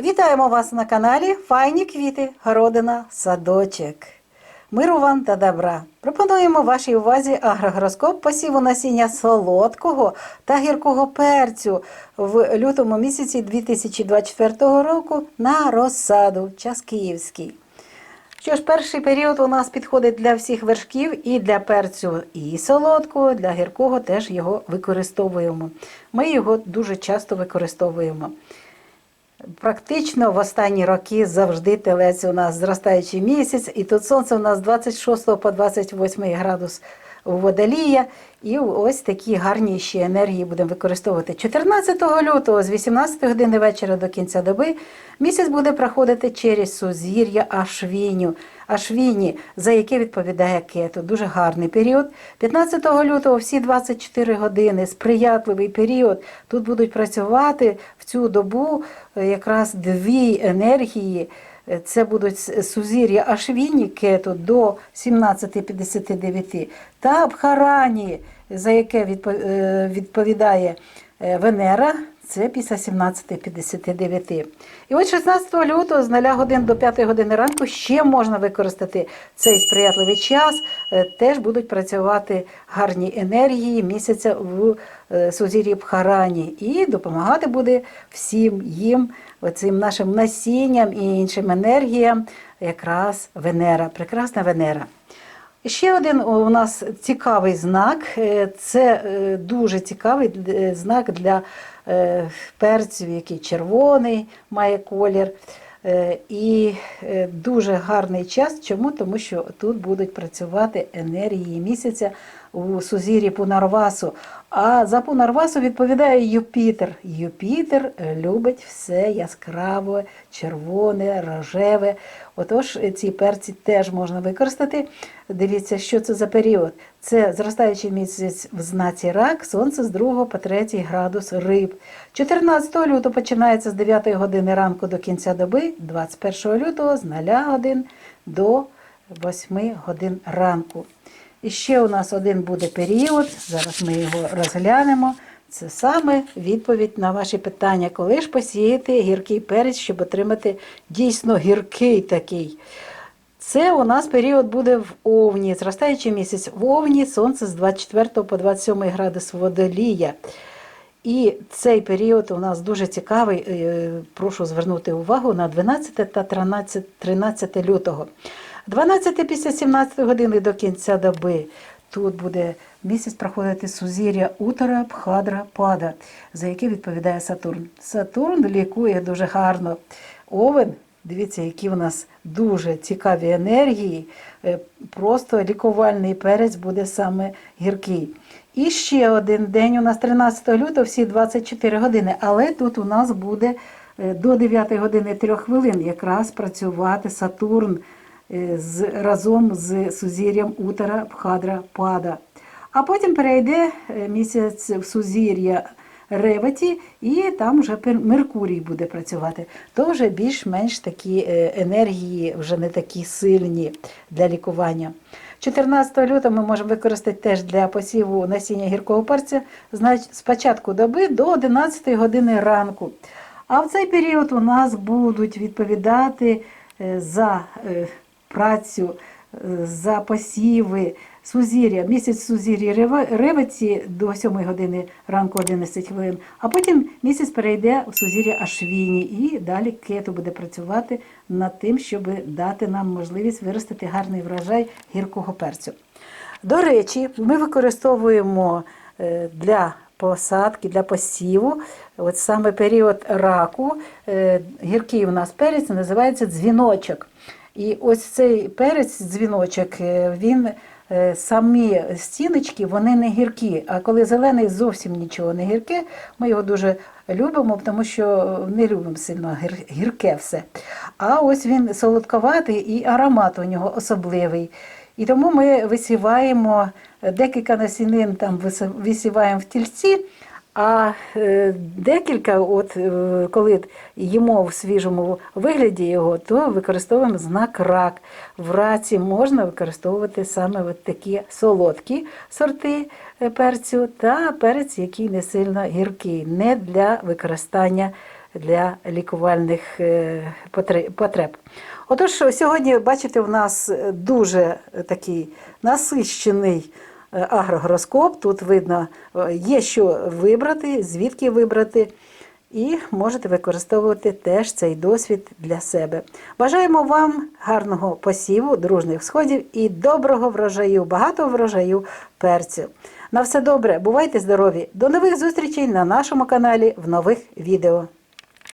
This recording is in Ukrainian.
Вітаємо вас на каналі Файні квіти, городина, садочок. Миру вам та добра. Пропонуємо вашій увазі агрогороскоп посіву насіння солодкого та гіркого перцю в лютому місяці 2024 року на розсаду час київський. Що ж, перший період у нас підходить для всіх вершків і для перцю і солодкого, для гіркого теж його використовуємо. Ми його дуже часто використовуємо. Практично в останні роки завжди телець у нас зростаючий місяць, і тут сонце у нас з 26 по 28 градус водолія. І ось такі гарні ще енергії будемо використовувати. 14 лютого з 18 години вечора до кінця доби місяць буде проходити через сузір'я Ашвіню. Ашвіні, за яке відповідає кету. Дуже гарний період. 15 лютого всі 24 години, сприятливий період. Тут будуть працювати в цю добу якраз дві енергії. Е, Це будуть сузір'я Ашвіні кету до 17.59 та Абхарані, за яке е, відповідає е, Венера, це після 17.59. І от 16 лютого з 0 годин до 5 години ранку ще можна використати цей сприятливий час. Е, Теж будуть працювати гарні енергії місяця в е, сузір'ї Бхарані. І допомагати буде всім їм, оцим нашим насінням і іншим енергіям, якраз Венера, прекрасна Венера. Ще один у нас цікавий знак. е, Це дуже цікавий знак для е, перців, який червоний має колір. Е, І е, дуже гарний час. Чому? Тому що тут будуть працювати енергії місяця у сузір'ї Пунарвасу. А за Пунарвасу відповідає Юпітер. Юпітер любить все яскраве, червоне, рожеве. Отож, ці перці теж можна використати. Дивіться, що це за період. Це зростаючий місяць в знаці рак, сонце з 2 по 3 градус риб. 14 лютого починається з 9 години ранку до кінця доби, 21 лютого з 0 годин до 8 годин ранку. І ще у нас один буде період, зараз ми його розглянемо. Це саме відповідь на ваші питання, коли ж посіяти гіркий перець, щоб отримати дійсно гіркий такий. Це у нас період буде в Овні, зростаючий місяць в Овні, сонце з 24 по 27 градус водолія. І цей період у нас дуже цікавий. е, Прошу звернути увагу на 12 та 13, 13 лютого. 12 після 17 години до кінця доби. Тут буде місяць проходити сузір'я Утора, Бхадра, Пада, за яке відповідає Сатурн. Сатурн лікує дуже гарно. Овен, дивіться, які у нас дуже цікаві енергії. Е, Просто лікувальний перець буде саме гіркий. І ще один день у нас 13 лютого, всі 24 години. Але тут у нас буде е, до 9 години 3 хвилин якраз працювати Сатурн з, разом з сузір'ям Утара, Бхадра, Пада. А потім перейде е, місяць в сузір'я Реваті, і там вже Меркурій буде працювати. То вже більш-менш такі е, енергії вже не такі сильні для лікування. 14 лютого ми можемо використати теж для посіву насіння гіркого перця з початку доби до 11 години ранку. А в цей період у нас будуть відповідати е, за е, працю, е, за посіви сузір'я, місяць сузір'я Ревиці до 7 години ранку 11 хвилин, а потім місяць перейде у сузір'я Ашвіні і далі кету буде працювати над тим, щоб дати нам можливість виростити гарний врожай гіркого перцю. До речі, ми використовуємо е, для посадки, для посіву, от саме період раку, е, гіркий у нас перець називається дзвіночок. І ось цей перець, дзвіночок, е, він е, самі стіночки, вони не гіркі. А коли зелений зовсім нічого не гірке, ми його дуже любимо, тому що не любимо сильно гірке все. А ось він солодковатий і аромат у нього особливий. І тому ми висіваємо декілька насінин, там висіваємо в тільці, а е, декілька, от е, коли їмо в свіжому вигляді його, то використовуємо знак рак. В раці можна використовувати саме от такі солодкі сорти е, перцю та перець, який не сильно гіркий, не для використання для лікувальних потреб. Отож, сьогодні, бачите, у нас дуже такий насищений агрогороскоп. Тут видно, е, є що вибрати, звідки вибрати. І можете використовувати теж цей досвід для себе. Бажаємо вам гарного посіву, дружних сходів і доброго врожаю, багато врожаю перцю. На все добре, бувайте здорові! До нових зустрічей на нашому каналі в нових відео.